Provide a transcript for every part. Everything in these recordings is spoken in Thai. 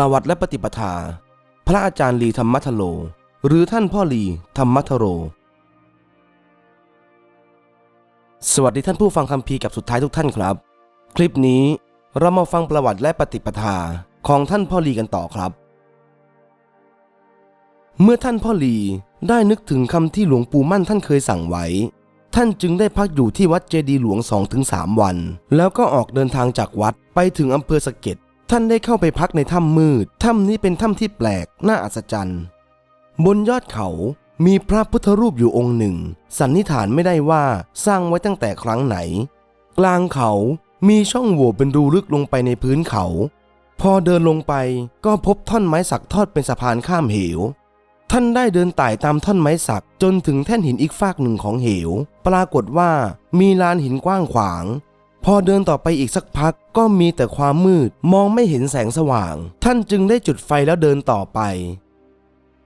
ประวัติและปฏิปทา พระอาจารย์ลีธรรมัทโล หรือท่านพ่อลีธรรมัทโร สวัสดีท่านผู้ฟังคำพีกับสุดท้ายทุกท่านครับ คลิปนี้เรามาฟังประวัติและปฏิปทาของท่านพ่อลีกันต่อครับ เมื่อท่านพ่อลีได้นึกถึงคำที่หลวงปู่มั่นท่านเคยสั่งไว้ ท่านจึงได้พักอยู่ที่วัดเจดีหลวง2-3 วัน แล้วก็ออกเดินทางจากวัดไปถึงอำเภอสะเก็ด ท่านได้เข้าไปพักในถ้ำมืด ถ้ำนี้เป็นถ้ำที่แปลก น่าอัศจรรย์ บนยอดเขามีพระพุทธรูปอยู่องค์หนึ่ง สันนิษฐานไม่ได้ว่าสร้างไว้ตั้งแต่ครั้งไหน กลางเขามีช่องโหว่เป็นรูลึกลงไปในพื้นเขา พอเดินลงไปก็พบท่อนไม้สักทอดเป็นสะพานข้ามเหว ท่านได้เดินไต่ตามท่อนไม้สักจนถึงแท่นหินอีกฟากหนึ่งของเหว ปรากฏว่ามีลานหินกว้างขวาง พอเดินต่อไปอีกสักพักก็มีแต่ความมืดมองไม่เห็นแสงสว่าง ท่านจึงได้จุดไฟแล้วเดินต่อไป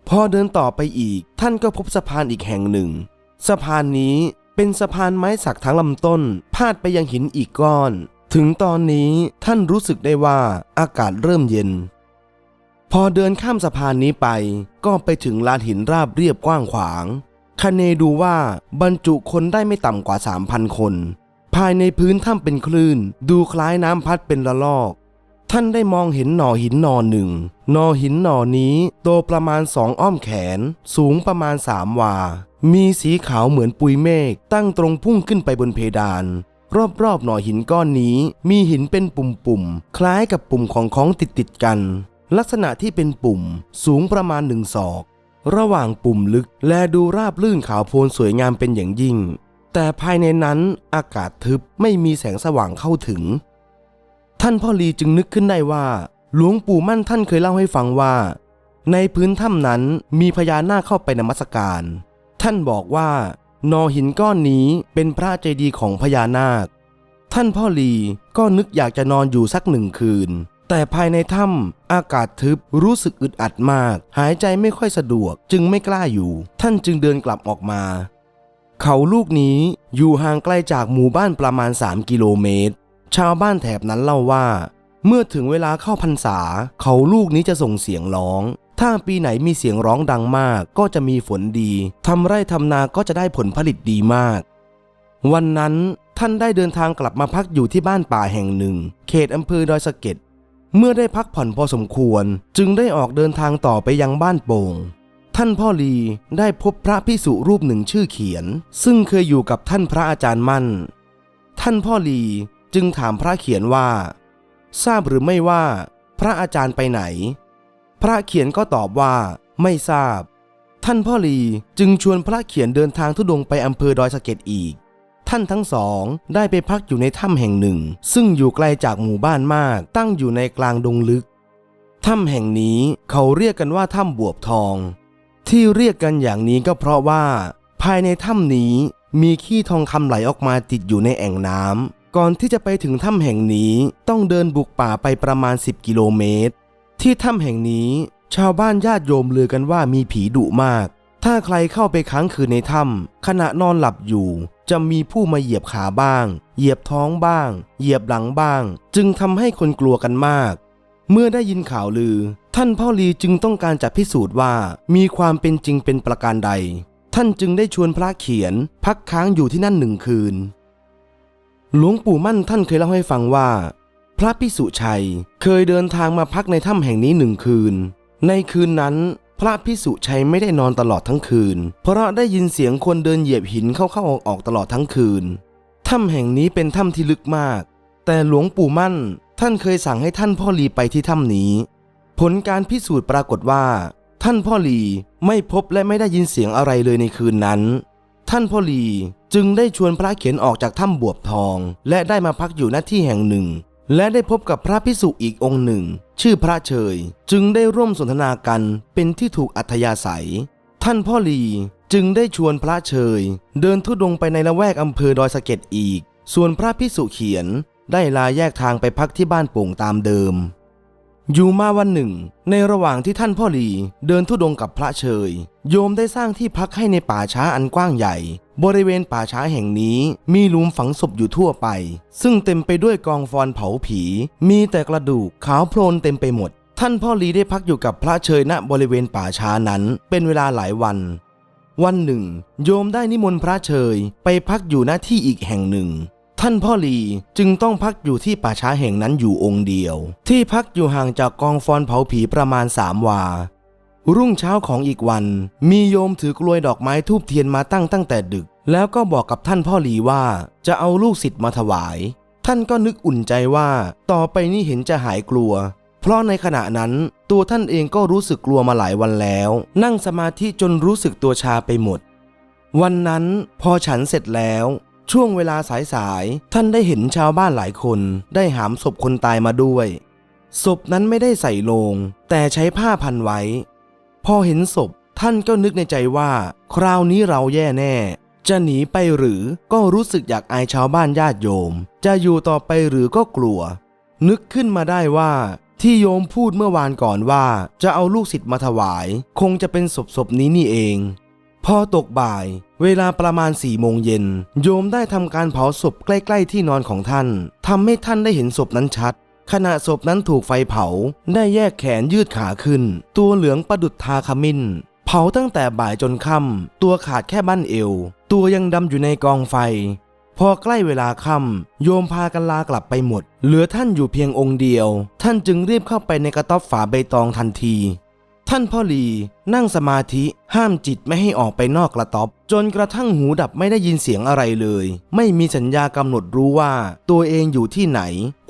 พอเดินต่อไปอีก ท่านก็พบสะพานอีกแห่งหนึ่ง สะพานนี้เป็นสะพานไม้สักทั้งลำต้น พาดไปยังหินอีกก้อน ถึงตอนนี้ท่านรู้สึกได้ว่าอากาศเริ่มเย็น พอเดินข้ามสะพานนี้ไป ก็ไปถึงลานหินราบเรียบกว้างขวางคเนดูว่าบรรจุคนได้ไม่ต่ำกว่า 3,000 คน ภายในพื้นถ้ำเป็นคลื่น ดูคล้ายน้ำพัดเป็นละลอก ท่านได้มองเห็นหน่อหินหน่อหนึ่งหน่อหินหน่อนี้โตประมาณสองอ้อมแขน สูงประมาณสามวา มีสีขาวเหมือนปุยเมฆตั้งตรงพุ่งขึ้นไปบนเพดาน รอบๆหน่อหินก้อนนี้ มีหินเป็นปุ่มๆ คล้ายกับปุ่มของของติดติดๆกัน ลักษณะที่เป็นปุ่ม สูงประมาณหนึ่งศอก ระหว่างปุ่มลึกและดูราบลื่นขาวโพลนสวยงามเป็นอย่างยิ่ง แต่ภายในนั้นอากาศทึบไม่มีแสงสว่างเข้าถึง ท่านพ่อลีจึงนึกขึ้นได้ว่า หลวงปู่มั่นท่านเคยเล่าให้ฟังว่า ในพื้นถ้ำนั้นมีพญานาคเข้าไปนมัสการ ท่านบอกว่านอหินก้อนนี้เป็นพระเจดีย์ของพญานาค ท่านพ่อลีก็นึกอยากจะนอนอยู่สักหนึ่งคืน แต่ภายในถ้ำอากาศทึบรู้สึกอึดอัดมาก หายใจไม่ค่อยสะดวกจึงไม่กล้าอยู่ ท่านจึงเดินกลับออกมา เขาลูกนี้อยู่ห่างไกลจากหมู่บ้านประมาณ 3 กิโลเมตร ชาวบ้านแถบนั้นเล่าว่า เมื่อถึงเวลาเข้าพรรษา เขาลูกนี้จะส่งเสียงร้อง ถ้าปีไหนมีเสียงร้องดังมากก็จะมีฝนดีทำไร่ทำนาก็จะได้ผลผลิตดีมาก วันนั้นท่านได้เดินทางกลับมาพักอยู่ที่บ้านป่าแห่งหนึ่ง เขตอำเภอดอยสะเก็ดเมื่อได้พักผ่อนพอสมควร จึงได้ออกเดินทางต่อไปยังบ้านโป่ง ท่านพ่อลีได้พบพระพิสุรูปหนึ่งชื่อเขียน ซึ่งเคยอยู่กับท่านพระอาจารย์มั่น ท่านพ่อลีจึงถามพระเขียนว่า ทราบหรือไม่ว่า พระอาจารย์ไปไหน พระเขียนก็ตอบว่า ไม่ทราบ ท่านพ่อลีจึงชวนพระเขียนเดินทางทุดงไปอำเภอดอยสะเก็ดอีก ท่านทั้งสองได้ไปพักอยู่ในถ้ำแห่งหนึ่ง ซึ่งอยู่ไกลจากหมู่บ้านมาก ตั้งอยู่ในกลางดงลึกถ้ำแห่งนี้เขาเรียกกันว่าถ้ำบวบทอง ที่เรียกกันอย่างนี้ก็เพราะว่า ภายในถ้ำนี้มีขี้ทองคำไหลออกมาติดอยู่ในแอ่งน้ำก่อนที่จะไปถึงถ้ำแห่งนี้ต้องเดินบุกป่าไปประมาณ 10 กิโลเมตร ที่ถ้ำแห่งนี้ ชาวบ้านญาติโยมลือกันว่ามีผีดุมาก ถ้าใครเข้าไปค้างคืนในถ้ำขณะนอนหลับอยู่ จะมีผู้มาเหยียบขาบ้าง เหยียบท้องบ้าง เหยียบหลังบ้าง จึงทำให้คนกลัวกันมาก เมื่อได้ยินข่าวลือ ท่านพ่อลีจึงต้องการจะพิสูจน์ว่ามีความเป็นจริงเป็นประการใด ท่านจึงได้ชวนพระเขียนพักค้างอยู่ที่นั่นหนึ่งคืน หลวงปู่มั่นท่านเคยเล่าให้ฟังว่า พระพิสุชัยเคยเดินทางมาพักในถ้ำแห่งนี้หนึ่งคืน ในคืนนั้น พระพิสุชัยไม่ได้นอนตลอดทั้งคืน เพราะได้ยินเสียงคนเดินเหยียบหินเข้าๆออกๆตลอดทั้งคืนถ้ำแห่งนี้เป็นถ้ำที่ลึกมาก แต่หลวงปู่มั่นท่านเคยสั่งให้ท่านพ่อลีไปที่ถ้ำนี้ ผลการพิสูจน์ปรากฏว่า ท่านพ่อหลีไม่พบและไม่ได้ยินเสียงอะไรเลยในคืนนั้น ท่านพ่อหลีจึงได้ชวนพระเขียนออกจากถ้ำบวบทอง และได้มาพักอยู่ณที่แห่งหนึ่ง และได้พบกับพระพิสุอีกองค์หนึ่ง ชื่อพระเชยจึงได้ร่วมสนทนากันเป็นที่ถูกอัธยาศัย ท่านพ่อหลีจึงได้ชวนพระเชยเดินทุดงไปในละแวกอำเภอดอยสะเก็ดอีก ส่วนพระพิสุเขียนได้ลาแยกทางไปพักที่บ้านโป่งตามเดิม อยู่มาวันหนึ่ง ในระหว่างที่ท่านพ่อหลีเดินทุดงกับพระเชย โยมได้สร้างที่พักให้ในป่าช้าอันกว้างใหญ่ บริเวณป่าช้าแห่งนี้มีหลุมฝังศพอยู่ทั่วไป ซึ่งเต็มไปด้วยกองฟอนเผาผี มีแต่กระดูกขาวโพลนเต็มไปหมด ท่านพ่อหลีได้พักอยู่กับพระเชยณบริเวณป่าช้านั้น เป็นเวลาหลายวัน วันหนึ่ง โยมได้นิมนต์พระเชยไปพักอยู่หน้าที่อีกแห่งหนึ่ง ท่านพ่อลีจึงต้องพักอยู่ที่ป่าช้าแห่งนั้นอยู่องค์เดียว ที่พักอยู่ห่างจากกองฟอนเผาผีประมาณสามวา รุ่งเช้าของอีกวัน มีโยมถือกลวยดอกไม้ทูบเทียนมาตั้งตั้งแต่ดึก แล้วก็บอกกับท่านพ่อหลีว่าจะเอาลูกศิษย์มาถวาย ท่านก็นึกอุ่นใจว่า ต่อไปนี้เห็นจะหายกลัว เพราะในขณะนั้นตัวท่านเองก็รู้สึกกลัวมาหลายวันแล้ว นั่งสมาธิจนรู้สึกตัวชาไปหมด วันนั้นพอฉันเสร็จแล้ว ช่วงเวลาสายๆท่านได้เห็นชาวบ้านหลายคนได้หามศพคนตายมาด้วย ศพนั้นไม่ได้ใส่โลง แต่ใช้ผ้าพันไว้ พอเห็นศพท่านก็นึกในใจว่า คราวนี้เราแย่แน่ จะหนีไปหรือก็รู้สึกอยากอายชาวบ้านญาติโยม จะอยู่ต่อไปหรือก็กลัว นึกขึ้นมาได้ว่า ที่โยมพูดเมื่อวานก่อนว่า จะเอาลูกศิษย์มาถวาย คงจะเป็นศพศพนี้นี่เอง พอตกบ่าย เวลาประมาณสี่โมงเย็น โยมได้ทำการเผาศพใกล้ ๆ ที่นอนของท่านทำให้ท่านได้เห็นศพนั้นชัด ขณะศพนั้นถูกไฟเผา ได้แยกแขนยืดขาขึ้น ตัวเหลืองประดุดทาขมิ้น เผาตั้งแต่บ่ายจนค่ำตัวขาดแค่บั้นเอว ตัวยังดำอยู่ในกองไฟ พอใกล้เวลาค่ำโยมพากันลากลับไปหมด เหลือท่านอยู่เพียงองค์เดียว ท่านจึงรีบเข้าไปในกระต๊อบฝาใบตองทันที ท่านพ่อหลีนั่งสมาธิห้ามจิตไม่ให้ออกไปนอกกระต๊อบ จนกระทั่งหูดับไม่ได้ยินเสียงอะไรเลย ไม่มีสัญญากำหนดรู้ว่า ตัวเองอยู่ที่ไหน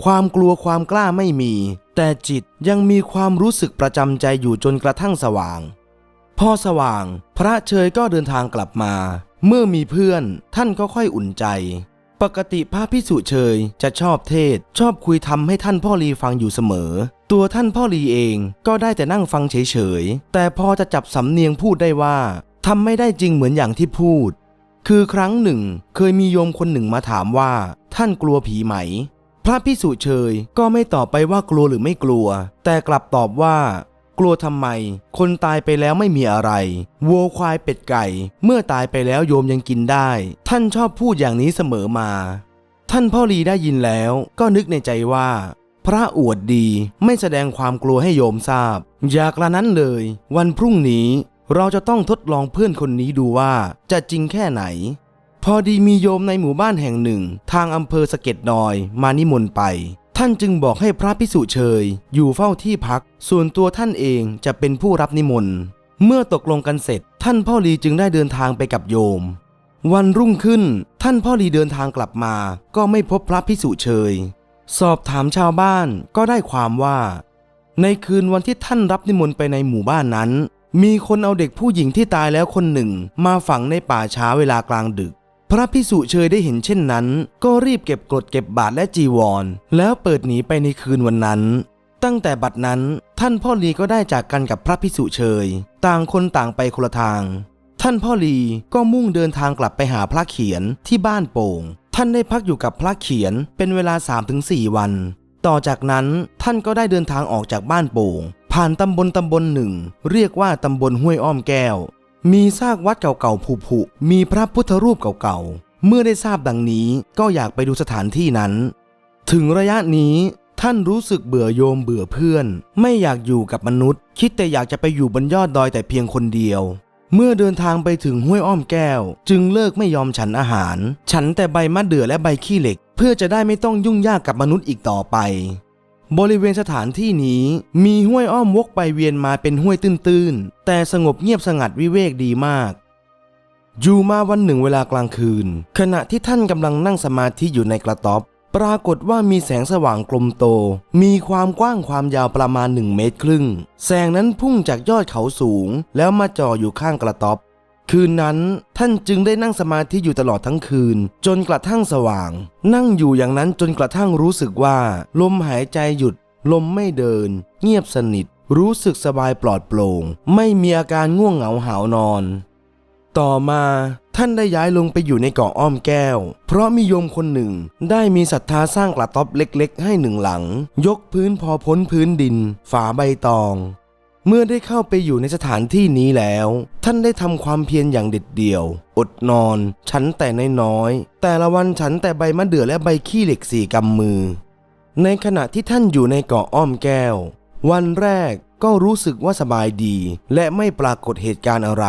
ความกลัวความกล้าไม่มี แต่จิตยังมีความรู้สึกประจำใจอยู่จนกระทั่งสว่าง พอสว่าง พระเชยก็เดินทางกลับมา เมื่อมีเพื่อนท่านก็ค่อยอุ่นใจ ปกติพระพิสุเชยจะชอบเทศ ชอบคุยทำให้ท่านพ่อลีฟังอยู่เสมอ ตัวท่านพ่อลีเองก็ได้แต่นั่งฟังเฉยๆแต่พอจะจับสำเนียงพูดได้ว่า ทำไม่ได้จริงเหมือนอย่างที่พูด คือครั้งหนึ่งเคยมีโยมคนหนึ่งมาถามว่า ท่านกลัวผีไหม พระพิสุเชยก็ไม่ตอบไปว่ากลัวหรือไม่กลัว แต่กลับตอบว่า กลัวทำไม คนตายไปแล้วไม่มีอะไรวัวควายเป็ดไก่ เมื่อตายไปแล้วโยมยังกินได้ ท่านชอบพูดอย่างนี้เสมอมา ท่านพ่อลีได้ยินแล้วก็นึกในใจว่าพระอวดดีไม่แสดงความกลัวให้โยมทราบ อยากละนั้นเลย วันพรุ่งนี้ เราจะต้องทดลองเพื่อนคนนี้ดูว่าจะจริงแค่ไหน พอดีมีโยมในหมู่บ้านแห่งหนึ่ง ทางอำเภอสะเก็ดดอยมานิมนต์ไป ท่านจึงบอกให้พระพิสุเชย อยู่เฝ้าที่พัก ส่วนตัวท่านเองจะเป็นผู้รับนิมนต์เมื่อตกลงกันเสร็จ ท่านพ่อลีจึงได้เดินทางไปกับโยม วันรุ่งขึ้น ท่านพ่อลีเดินทางกลับมา ก็ไม่พบพระพิสุเชย สอบถามชาวบ้านก็ได้ความว่า ในคืนวันที่ท่านรับนิมนต์ไปในหมู่บ้านนั้น มีคนเอาเด็กผู้หญิงที่ตายแล้วคนหนึ่ง มาฝังในป่าช้าเวลากลางดึก พระพิสุเชยได้เห็นเช่นนั้น ก็รีบเก็บกรดเก็บบาทและจีวร แล้วเปิดหนีไปในคืนวันนั้น ตั้งแต่บัดนั้นท่านพ่อลีก็ได้จากกันกับพระพิสุเชย ต่างคนต่างไปคนละทาง ท่านพ่อลีก็มุ่งเดินทางกลับไปหาพระเขียนที่บ้านโป่ง ท่านได้พักอยู่กับพระเขียนเป็นเวลา 3-4 วัน ต่อจากนั้นท่านก็ได้เดินทางออกจากบ้านโป่ง ผ่านตำบลตำบลหนึ่ง เรียกว่าตำบลห้วยอ้อมแก้ว มีซากวัดเก่าๆผุๆมีพระพุทธรูปเก่าๆ เมื่อได้ทราบดังนี้ก็อยากไปดูสถานที่นั้น ถึงระยะนี้ท่านรู้สึกเบื่อโยมเบื่อเพื่อน ไม่อยากอยู่กับมนุษย์ คิดแต่อยากจะไปอยู่บนยอดดอยแต่เพียงคนเดียว เมื่อเดินทางไปถึงห้วยอ้อมแก้ว จึงเลิกไม่ยอมฉันอาหาร ฉันแต่ใบมะเดื่อและใบขี้เหล็ก เพื่อจะได้ไม่ต้องยุ่งยากกับมนุษย์อีกต่อไป บริเวณสถานที่นี้มีห้วยอ้อมวกไปเวียนมาเป็นห้วยตื้นๆ แต่สงบเงียบสงัดวิเวกดีมากอยู่มาวันหนึ่งเวลากลางคืน ขณะที่ท่านกำลังนั่งสมาธิอยู่ในกระต๊อบ ปรากฏว่ามีแสงสว่างกลมโต มีความกว้างความยาวประมาณหนึ่งเมตรครึ่ง แสงนั้นพุ่งจากยอดเขาสูง แล้วมาจ่ออยู่ข้างกระต๊อบ คืนนั้นท่านจึงได้นั่งสมาธิอยู่ตลอดทั้งคืน จนกระทั่งสว่าง นั่งอยู่อย่างนั้นจนกระทั่งรู้สึกว่า ลมหายใจหยุด ลมไม่เดิน เงียบสนิท รู้สึกสบายปลอดโปร่ง ไม่มีอาการง่วงเหงาหานอน ต่อมาท่านได้ย้ายลงไปอยู่ในเกาะอ้อมแก้ว เพราะมีโยมคนหนึ่งได้มีศรัทธาสร้างกระต๊อบเล็กๆ ให้หนึ่งหลัง ยกพื้นพอพ้นพื้นดิน ฝาใบตอง เมื่อได้เข้าไปอยู่ในสถานที่นี้แล้ว ท่านได้ทำความเพียรอย่างเด็ดเดี่ยว อดนอน ฉันแต่น้อยๆแต่ละวันฉันแต่ใบมะเดื่อและใบขี้เหล็กสี่กำมือ ในขณะที่ท่านอยู่ในเกาะอ้อมแก้ว วันแรกก็รู้สึกว่าสบายดี และไม่ปรากฏเหตุการณ์อะไร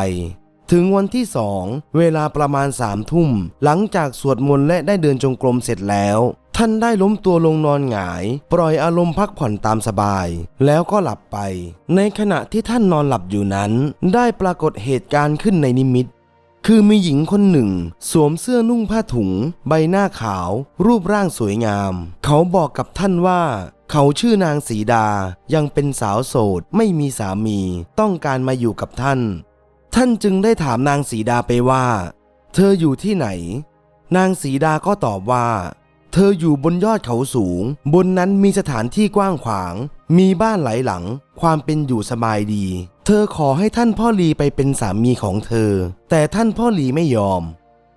ถึงวันที่สอง เวลาประมาณสามทุ่ม หลังจากสวดมนต์และได้เดินจงกรมเสร็จแล้ว ท่านได้ล้มตัวลงนอนหงาย ปล่อยอารมณ์พักผ่อนตามสบาย แล้วก็หลับไป ในขณะที่ท่านนอนหลับอยู่นั้น ได้ปรากฏเหตุการณ์ขึ้นในนิมิต คือมีหญิงคนหนึ่ง สวมเสื้อนุ่งผ้าถุง ใบหน้าขาว รูปร่างสวยงาม เขาบอกกับท่านว่าเขาชื่อนางสีดา ยังเป็นสาวโสด ไม่มีสามี ต้องการมาอยู่กับท่าน ท่านจึงได้ถามนางสีดาไปว่า เธออยู่ที่ไหน นางสีดาก็ตอบว่า เธออยู่บนยอดเขาสูง บนนั้นมีสถานที่กว้างขวาง มีบ้านหลายหลัง ความเป็นอยู่สบายดี เธอขอให้ท่านพ่อหลีไปเป็นสามีของเธอ แต่ท่านพ่อหลีไม่ยอม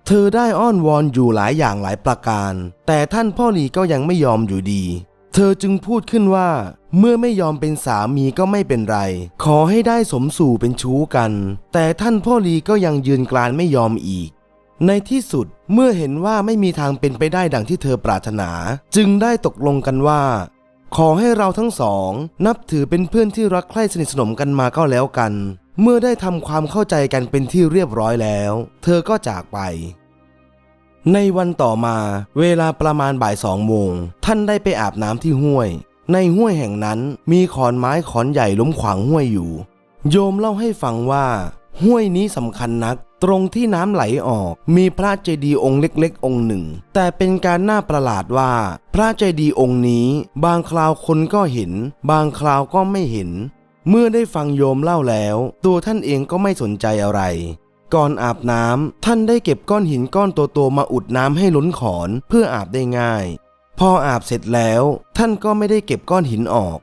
เธอได้อ้อนวอนอยู่หลายอย่างหลายประการ แต่ท่านพ่อหลีก็ยังไม่ยอมอยู่ดี เธอจึงพูดขึ้นว่า เมื่อไม่ยอมเป็นสามีก็ไม่เป็นไร ขอให้ได้สมสู่เป็นชู้กัน แต่ท่านพ่อหลีก็ยังยืนกรานไม่ยอมอีก ในที่สุดเมื่อเห็นว่าไม่มีทางเป็นไปได้ดังที่เธอปรารถนา จึงได้ตกลงกันว่า ขอให้เราทั้งสอง นับถือเป็นเพื่อนที่รักใคร่สนิทสนมกันมาก็แล้วกัน เมื่อได้ทำความเข้าใจกันเป็นที่เรียบร้อยแล้ว เธอก็จากไป ในวันต่อมาเวลาประมาณบ่ายสองโมงท่านได้ไปอาบน้ำที่ห้วย ในห้วยแห่งนั้นมีขอนไม้ขอนใหญ่ล้มขวางห้วยอยู่ โยมเล่าให้ฟังว่า ห้วยนี้สำคัญนัก ตรงที่น้ำไหลออก มีพระเจดีย์องค์เล็กๆ องค์หนึ่ง แต่เป็นการน่าประหลาดว่า พระเจดีย์องค์นี้ บางคราวคนก็เห็น บางคราวก็ไม่เห็น เมื่อได้ฟังโยมเล่าแล้ว ตัวท่านเองก็ไม่สนใจอะไร ก่อนอาบน้ำท่านได้เก็บก้อนหินก้อนโตๆมาอุดน้ำให้ล้นขอนเพื่ออาบได้ง่าย พออาบเสร็จแล้ว ท่านก็ไม่ได้เก็บก้อนหินออก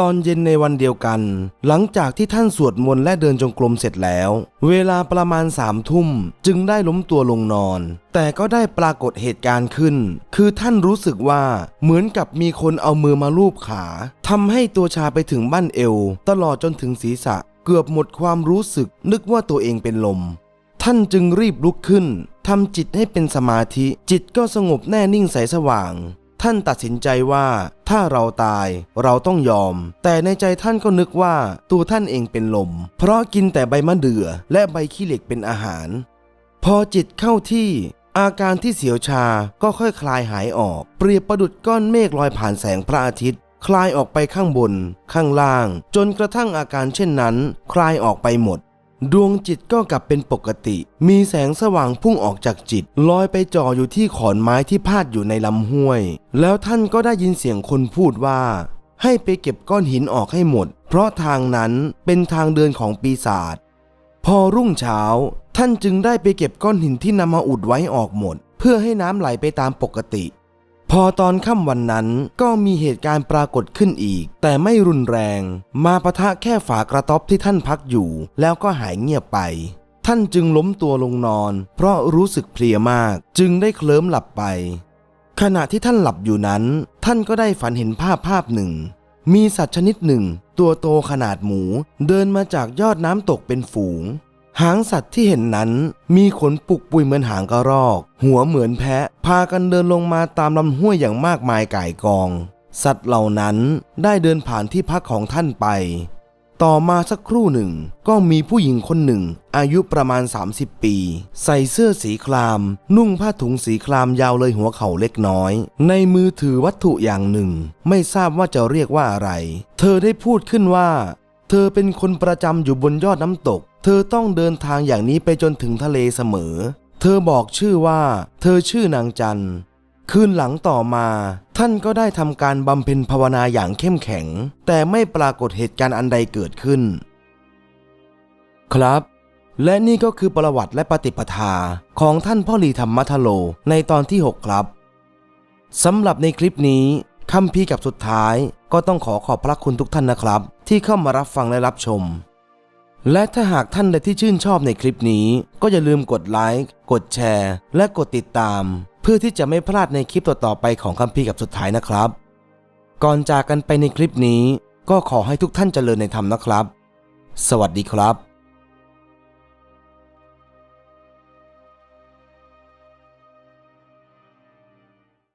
ตอนเย็นในวันเดียวกัน หลังจากที่ท่านสวดมนต์และเดินจงกรมเสร็จแล้ว เวลาประมาณสามทุ่มจึงได้ล้มตัวลงนอน แต่ก็ได้ปรากฏเหตุการณ์ขึ้น คือท่านรู้สึกว่าเหมือนกับมีคนเอามือมาลูบขาทำให้ตัวชาไปถึงบั้นเอว ตลอดจนถึงศีรษะ เกือบหมดความรู้สึก นึกว่าตัวเองเป็นลม ท่านจึงรีบลุกขึ้นทำจิตให้เป็นสมาธิ จิตก็สงบแน่นิ่งใสสว่าง ท่านตัดสินใจว่าถ้าเราตายเราต้องยอม แต่ในใจท่านก็นึกว่าตัวท่านเองเป็นลม เพราะกินแต่ใบมะเดื่อและใบขี้เหล็กเป็นอาหาร พอจิตเข้าที่ อาการที่เสียวชาก็ค่อยคลายหายออก เปรียบประดุดก้อนเมฆลอยผ่านแสงพระอาทิตย์ คลายออกไปข้างบน ข้างล่าง จนกระทั่งอาการเช่นนั้น คลายออกไปหมด ดวงจิตก็กลับเป็นปกติ มีแสงสว่างพุ่งออกจากจิต ลอยไปจ่ออยู่ที่ขอนไม้ที่พาดอยู่ในลำห้วย แล้วท่านก็ได้ยินเสียงคนพูดว่า ให้ไปเก็บก้อนหินออกให้หมด เพราะทางนั้นเป็นทางเดินของปีศาจ พอรุ่งเช้า ท่านจึงได้ไปเก็บก้อนหินที่นำมาอุดไว้ออกหมด เพื่อให้น้ำไหลไปตามปกติ พอตอนค่ำวันนั้นก็มีเหตุการณ์ปรากฏขึ้นอีก แต่ไม่รุนแรง มาปะทะแค่ฝากระต๊อบที่ท่านพักอยู่ แล้วก็หายเงียบไป ท่านจึงล้มตัวลงนอน เพราะรู้สึกเพลียมาก จึงได้เคลิ้มหลับไป ขณะที่ท่านหลับอยู่นั้น ท่านก็ได้ฝันเห็นภาพภาพหนึ่ง มีสัตว์ชนิดหนึ่ง ตัวโตขนาดหมู เดินมาจากยอดน้ำตกเป็นฝูง หางสัตว์ที่เห็นนั้นมีขนปุกปุยเหมือนหางกระรอก หัวเหมือนแพะ พากันเดินลงมาตามลำห้วยอย่างมากมายก่ายกอง สัตว์เหล่านั้นได้เดินผ่านที่พักของท่านไป ต่อมาสักครู่หนึ่ง ก็มีผู้หญิงคนหนึ่ง อายุประมาณ 30 ปี ใส่เสื้อสีคราม นุ่งผ้าถุงสีครามยาวเลยหัวเข่าเล็กน้อย ในมือถือวัตถุอย่างหนึ่ง ไม่ทราบว่าจะเรียกว่าอะไร เธอได้พูดขึ้นว่า เธอเป็นคนประจำอยู่บนยอดน้ำตก เธอต้องเดินทางอย่างนี้ไปจนถึงทะเลเสมอ เธอบอกชื่อว่า เธอชื่อนางจันคืนหลังต่อมา ท่านก็ได้ทำการบำเพ็ญภาวนาอย่างเข้มแข็ง แต่ไม่ปรากฏเหตุการณ์อันใดเกิดขึ้น ครับ และนี่ก็คือประวัติและปฏิปทาของท่านพ่อหลีธรรมมัทโลในตอนที่ 6 ครับสำหรับในคลิปนี้คำพีกับสุดท้ายก็ต้องขอขอบพระคุณทุกท่านนะครับ ที่เข้ามารับฟังและรับชม และถ้าหากท่านใดที่ชื่นชอบในคลิปนี้ ก็อย่าลืมกดไลค์ กดแชร์ และกดติดตาม เพื่อที่จะไม่พลาดในคลิปต่อๆไปของคัมภีร์กับสุดท้ายนะครับ ก่อนจากกันไปในคลิปนี้ ก็ขอให้ทุกท่านเจริญในธรรมนะครับ สวัสดีครับ